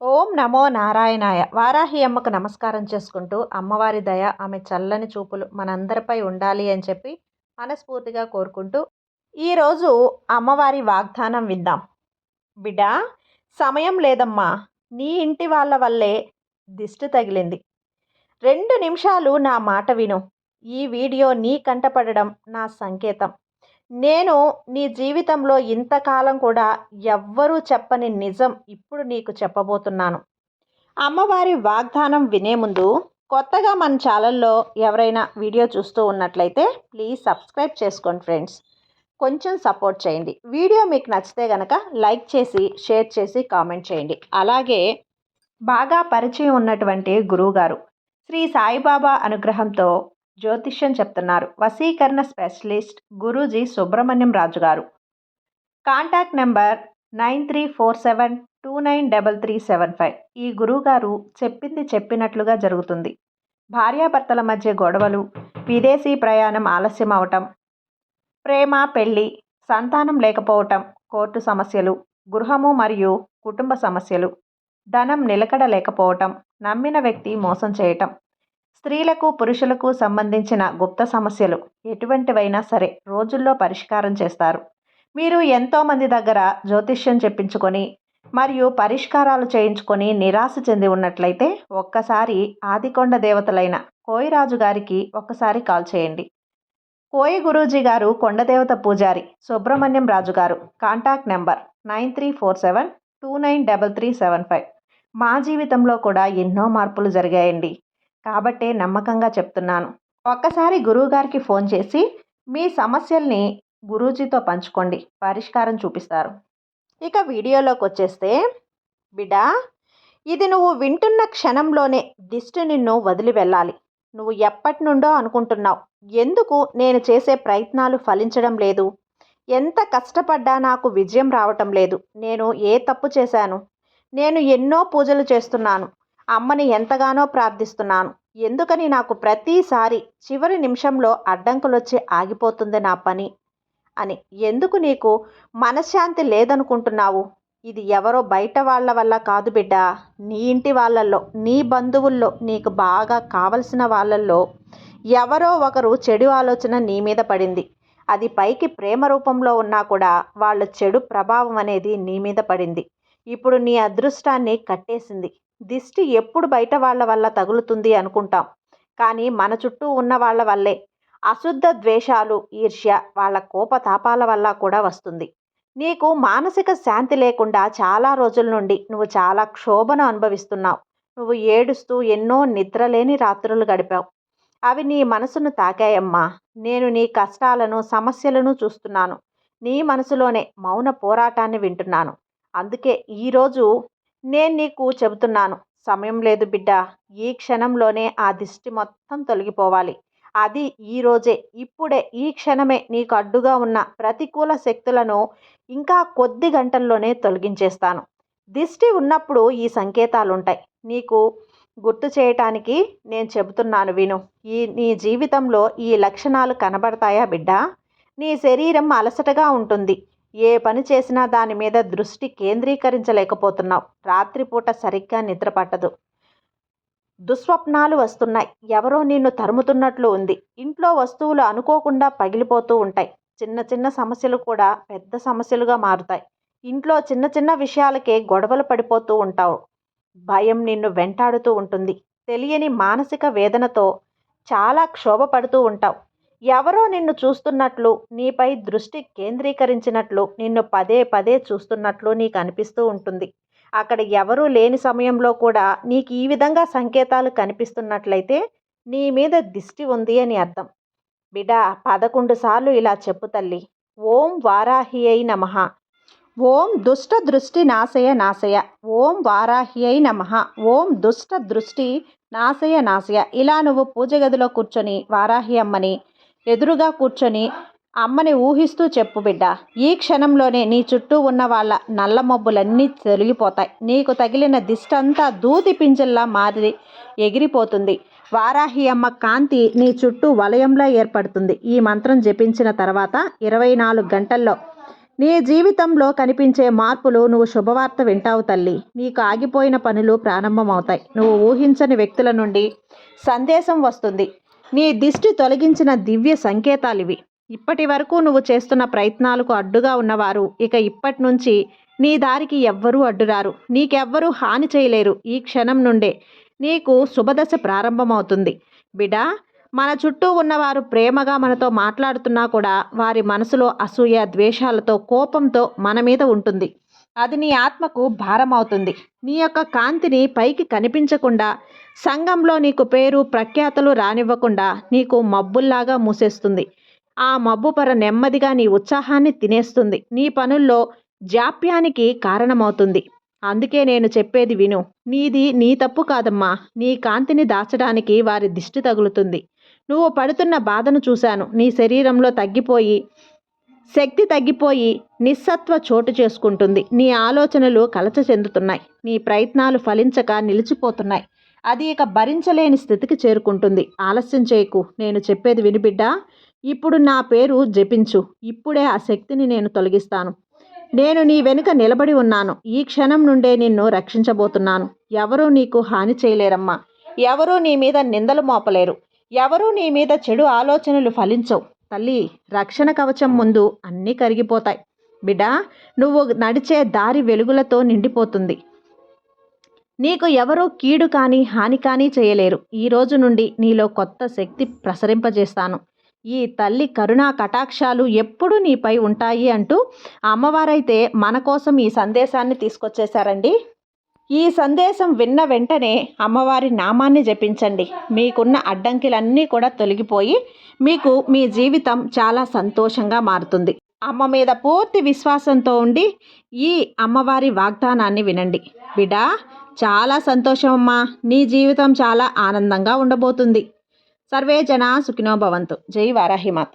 ఓం నమో నారాయణాయ. వారాహి అమ్మకు నమస్కారం చేసుకుంటూ అమ్మవారి దయ ఆమె చల్లని చూపులు మనందరిపై ఉండాలి అని చెప్పి మనస్ఫూర్తిగా కోరుకుంటూ ఈరోజు అమ్మవారి వాగ్దానం విందాం. బిడా సమయం లేదమ్మా. నీ ఇంటి వాళ్ళ వల్లే దిష్టి తగిలింది. రెండు నిమిషాలు నా మాట విను. ఈ వీడియో నీ కంటపడడం నా సంకేతం. నేను నీ జీవితంలో ఇంతకాలం కూడా ఎవ్వరూ చెప్పని నిజం ఇప్పుడు నీకు చెప్పబోతున్నాను. అమ్మవారి వాగ్దానం వినే ముందు కొత్తగా మన ఛానల్లో ఎవరైనా వీడియో చూస్తూ ఉన్నట్లయితే ప్లీజ్ సబ్స్క్రైబ్ చేసుకోండి ఫ్రెండ్స్. కొంచెం సపోర్ట్ చేయండి. వీడియో మీకు నచ్చితే కనుక లైక్ చేసి షేర్ చేసి కామెంట్ చేయండి. అలాగే బాగా పరిచయం ఉన్నటువంటి గురువుగారు శ్రీ సాయిబాబా అనుగ్రహంతో జ్యోతిష్యం చెప్తున్నారు. వసీకరణ specialist Guruji Subrahmanyam Raju garu contact number nine three four seven two nine double three seven five. ఈ గురువుగారు చెప్పింది చెప్పినట్లుగా జరుగుతుంది. భార్యాభర్తల మధ్య గొడవలు విదేశీ ప్రయాణం ఆలస్యం అవటం ప్రేమ పెళ్ళి సంతానం లేకపోవటం కోర్టు సమస్యలు గృహము మరియు కుటుంబ సమస్యలు ధనం నిలకడ లేకపోవటం నమ్మిన వ్యక్తి మోసం చేయటం స్త్రీలకు పురుషులకు సంబంధించిన గుప్త సమస్యలు ఎటువంటివైనా సరే రోజుల్లో పరిష్కారం చేస్తారు. మీరు ఎంతోమంది దగ్గర జ్యోతిష్యం చెప్పించుకొని మరియు పరిష్కారాలు చేయించుకొని నిరాశ చెంది ఉన్నట్లయితే ఒక్కసారి ఆదికొండ దేవతలైన కోయిరాజు గారికి ఒక్కసారి కాల్ చేయండి. కోయి గురూజీ గారు కొండదేవత పూజారి Subrahmanyam Raju garu contact number nine three four seven two nine double three seven five. మా జీవితంలో కూడా ఎన్నో మార్పులు జరిగాయండి. కాబట్టే నమ్మకంగా చెప్తున్నాను. ఒక్కసారి గురువుగారికి ఫోన్ చేసి మీ సమస్యల్ని గురూజీతో పంచుకోండి. పరిష్కారం చూపిస్తారు. ఇక వీడియోలోకి వచ్చేస్తే బిడా ఇది నువ్వు వింటున్న క్షణంలోనే దిష్టి నిన్ను వదిలి వెళ్ళాలి. నువ్వు ఎప్పటి నుండో అనుకుంటున్నావు. ఎందుకు నేను చేసే ప్రయత్నాలు ఫలించడం లేదు? ఎంత కష్టపడ్డా నాకు విజయం రావటం లేదు. నేను ఏ తప్పు చేశాను? నేను ఎన్నో పూజలు చేస్తున్నాను. అమ్మని ఎంతగానో ప్రార్థిస్తున్నాను. ఎందుకని నాకు ప్రతిసారి చివరి నిమిషంలో అడ్డంకులొచ్చి ఆగిపోతుంది నా పని? అని. ఎందుకు నీకు మనశ్శాంతి లేదనుకుంటున్నావు? ఇది ఎవరో బయట వాళ్ళ వల్ల కాదు బిడ్డ. నీ ఇంటి వాళ్ళల్లో నీ బంధువుల్లో నీకు బాగా కావలసిన వాళ్ళల్లో ఎవరో ఒకరు చెడు ఆలోచన నీ మీద పడింది. అది పైకి ప్రేమ రూపంలో ఉన్నా కూడా వాళ్ళ చెడు ప్రభావం అనేది నీ మీద పడింది. ఇప్పుడు నీ అదృష్టాన్ని కట్టేసింది. దిష్టి ఎప్పుడు బయట వాళ్ళ వల్ల తగులుతుంది అనుకుంటాం. కానీ మన చుట్టూ ఉన్న వాళ్ళ వల్లే. అశుద్ధ ద్వేషాలు ఈర్ష్య వాళ్ళ కోపతాపాల వల్ల కూడా వస్తుంది. నీకు మానసిక శాంతి లేకుండా చాలా రోజుల నుండి నువ్వు చాలా క్షోభను అనుభవిస్తున్నావు. నువ్వు ఏడుస్తూ ఎన్నో నిద్రలేని రాత్రులు గడిపావు. అవి నీ మనసును తాకాయమ్మా. నేను నీ కష్టాలను సమస్యలను చూస్తున్నాను. నీ మనసులోనే మౌన పోరాటాన్ని వింటున్నాను. అందుకే ఈరోజు నేను నీకు చెబుతున్నాను. సమయం లేదు బిడ్డ. ఈ క్షణంలోనే ఆ దిష్టి మొత్తం తొలగిపోవాలి. అది ఈరోజే ఇప్పుడే ఈ క్షణమే నీకు అడ్డుగా ఉన్న ప్రతికూల శక్తులను ఇంకా కొద్ది గంటల్లోనే తొలగించేస్తాను. దిష్టి ఉన్నప్పుడు ఈ సంకేతాలు ఉంటాయి నీకు గుర్తు చేయటానికి నేను చెబుతున్నాను విను. ఈ నీ జీవితంలో ఈ లక్షణాలు కనబడతాయా బిడ్డ? నీ శరీరం అలసటగా ఉంటుంది. ఏ పని చేసినా దాని మీద దృష్టి కేంద్రీకరించలేకపోతున్నావు. రాత్రిపూట సరిగ్గా నిద్ర పట్టదు దుస్వప్నాలు వస్తున్నాయి. ఎవరో నిన్ను తరుముతున్నట్లు ఉంది. ఇంట్లో వస్తువులు అనుకోకుండా పగిలిపోతూ ఉంటాయి. చిన్న చిన్న సమస్యలు కూడా పెద్ద సమస్యలుగా మారుతాయి. ఇంట్లో చిన్న చిన్న విషయాలకే గొడవలు పడిపోతూ ఉంటావు. భయం నిన్ను వెంటాడుతూ ఉంటుంది. తెలియని మానసిక వేదనతో చాలా క్షోభపడుతూ ఉంటావు. ఎవరో నిన్ను చూస్తున్నట్లు నీపై దృష్టి కేంద్రీకరించినట్లు నిన్ను పదే పదే చూస్తున్నట్లు నీకు అనిపిస్తూ ఉంటుంది. అక్కడ ఎవరూ లేని సమయంలో కూడా నీకు ఈ విధంగా సంకేతాలు కనిపిస్తున్నట్లయితే నీ మీద దిష్టి ఉంది అని అర్థం. బిడా పదకొండు సార్లు ఇలా చెప్పు తల్లి. ఓం వారాహి అయి నమ. ఓం దుష్ట దృష్టి నాశయ నాశయ. ఓం వారాహి అయి నమ. ఓం దుష్ట దృష్టి నాశయ నాశయ. ఇలా నువ్వు పూజ గదిలో కూర్చొని వారాహి అమ్మని ఎదురుగా కూర్చొని అమ్మని ఊహిస్తూ చెప్పు బిడ్డ ఈ క్షణంలోనే నీ చుట్టూ ఉన్న వాళ్ళ నల్ల మబ్బులన్నీ తొలగిపోతాయి. నీకు తగిలిన దిష్టంతా దూది పింజల్లా మారి ఎగిరిపోతుంది. వారాహి అమ్మ కాంతి నీ చుట్టూ వలయంలో ఏర్పడుతుంది. ఈ మంత్రం జపించిన తర్వాత ఇరవై నాలుగు గంటల్లో నీ జీవితంలో కనిపించే మార్పులు నువ్వు శుభవార్త వింటావు తల్లి. నీకు ఆగిపోయిన పనులు ప్రారంభమవుతాయి. నువ్వు ఊహించని వ్యక్తుల నుండి సందేశం వస్తుంది. నీ దిష్టి తొలగించిన దివ్య సంకేతాలివి. ఇప్పటి వరకు నువ్వు చేస్తున్న ప్రయత్నాలకు అడ్డుగా ఉన్నవారు. ఇక ఇప్పటి నుంచి నీ దారికి ఎవ్వరూ అడ్డురారు. నీకెవ్వరూ హాని చేయలేరు. ఈ క్షణం నుండే నీకు శుభదశ ప్రారంభమవుతుంది. బిడా మన చుట్టూ ఉన్నవారు ప్రేమగా మనతో మాట్లాడుతున్నా కూడా వారి మనసులో అసూయ ద్వేషాలతో కోపంతో మన మీద ఉంటుంది. అది నీ ఆత్మకు భారమవుతుంది. నీ యొక్క కాంతిని పైకి కనిపించకుండా సంఘంలో నీకు పేరు ప్రఖ్యాతలు రానివ్వకుండా నీకు మబ్బుల్లాగా మూసేస్తుంది. ఆ మబ్బు పర నెమ్మదిగా నీ ఉత్సాహాన్ని తినేస్తుంది. నీ పనుల్లో జాప్యానికి కారణమవుతుంది. అందుకే నేను చెప్పేది విను. నీది నీ తప్పు కాదమ్మా. నీ కాంతిని దాచడానికి వారి దిష్టి తగులుతుంది. నువ్వు పడుతున్న బాధను చూశాను. నీ శరీరంలో తగ్గిపోయి శక్తి తగ్గిపోయి నిస్సత్వ చోటు చేసుకుంటుంది. నీ ఆలోచనలు కలచ చెందుతున్నాయి. నీ ప్రయత్నాలు ఫలించక నిలిచిపోతున్నాయి. అది ఇక భరించలేని స్థితికి చేరుకుంటుంది. ఆలస్యం చేయకు. నేను చెప్పేది వినిబిడ్డా ఇప్పుడు నా పేరు జపించు. ఇప్పుడే ఆ శక్తిని నేను తొలగిస్తాను. నేను నీ వెనుక నిలబడి ఉన్నాను. ఈ క్షణం నుండే నిన్ను రక్షించబోతున్నాను. ఎవరూ నీకు హాని చేయలేరమ్మా. ఎవరూ నీ మీద నిందలు మోపలేరు. ఎవరూ నీ మీద చెడు ఆలోచనలు ఫలించవు. తల్లి రక్షణ కవచం ముందు అన్నీ కరిగిపోతాయి. బిడ్డా నువ్వు నడిచే దారి వెలుగులతో నిండిపోతుంది. నీకు ఎవరూ కీడు కానీ హాని కానీ చేయలేరు. ఈ రోజు నుండి నీలో కొత్త శక్తి ప్రసరింపజేస్తాను. ఈ తల్లి కరుణా కటాక్షాలు ఎప్పుడు నీపై ఉంటాయి అంటూ అమ్మవారైతే మన కోసం ఈ సందేశాన్ని తీసుకొచ్చేశారండి. ఈ సందేశం విన్న వెంటనే అమ్మవారి నామాన్ని జపించండి. మీకున్న అడ్డంకిలన్నీ కూడా తొలగిపోయి మీకు మీ జీవితం చాలా సంతోషంగా మారుతుంది. అమ్మ మీద పూర్తి విశ్వాసంతో ఉండి ఈ అమ్మవారి వాగ్దానాన్ని వినండి. బిడా చాలా సంతోషం అమ్మా. నీ జీవితం చాలా ఆనందంగా ఉండబోతుంది. సర్వే జనా సుఖినోభవంతు జై వారాహిమాత